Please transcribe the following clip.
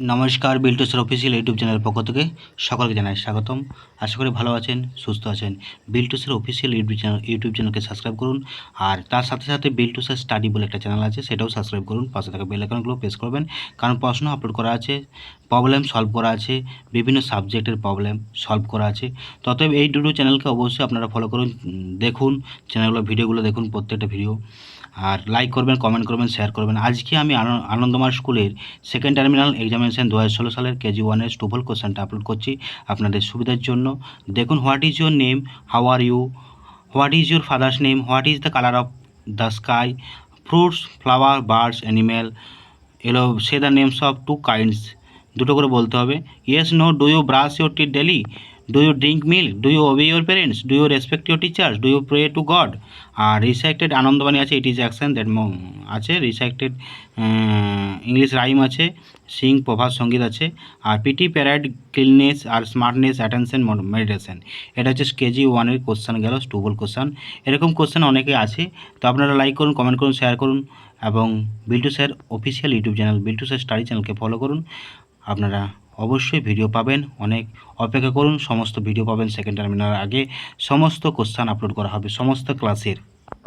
নমস্কার বিল্টুসের official YouTube চ্যানেলের পক্ষ থেকে সকলকে জানাই স্বাগতম। আশা করি ভালো আছেন, সুস্থ আছেন। বিল্টুসের অফিসিয়াল ইউটিউব চ্যানেল, ইউটিউব চ্যানেলকে সাবস্ক্রাইব করুন। আর তার সাথে সাথে বিল্টুসের স্টাডি বলে একটা চ্যানেল আছে, সেটাও সাবস্ক্রাইব করুন। পাশে থাকা বেল আইকনগুলো প্রেস করবেন। কারণ প্রশ্ন আপলোড করা আছে প্রবলেম সলভ করা আছে, বিভিন্ন সাবজেক্টের প্রবলেম সলভ করা আছে। ততএব এই দুটো চ্যানেলকে অবশ্যই আপনারা ফলো করুন দেখুন চ্যানেলগুলো ভিডিওগুলো দেখুন প্রত্যেকটা ভিডিও আর লাইক করবেন কমেন্ট করবেন শেয়ার করবেন। আজকে আমি আনন্দ- আনন্দমার স্কুলের সেকেন্ড টার্মিনাল এক্সামিনেশন দু হাজার ষোলো সালের কেজি ওয়ানের স্টুবল কোশ্চেনটা আপলোড করছি আপনাদের সুবিধার জন্য। দেখুন what is your name how are you what is your father's name what is the colour of the sky fruits flower birds animal এলো say the names of two kinds দুটো করে বলতে হবে। Yes no do you brush your teeth daily do you drink milk do you obey your parents do you respect your teachers do you pray to God আর রিসাইক্টেড আনন্দবাণী আছে it is action that আছে। রিসাইক্টেড English rhyme আছে সিং প্রভাত সংগীত আছে। আর PT parade cleanness আর smartness attention meditation এটা হচ্ছে কেজি ওয়ানের কোশ্চেন গেল স্টুবল কোশ্চেন এরকম কোশ্চেন অনেকে আছে। তো আপনারা লাইক করুন কমেন্ট করুন শেয়ার করুন। এবং Biltu sir official YouTube channel, Biltu sir study চ্যানেলকে ফলো করুন। আপনারা অবশ্যই ভিডিও পাবেন। অনেক অপেক্ষা করুন, সমস্ত ভিডিও পাবেন সেকেন্ড টার্মিনাল আগে। সমস্ত কোশ্চান আপলোড করা হবে, সমস্ত ক্লাসের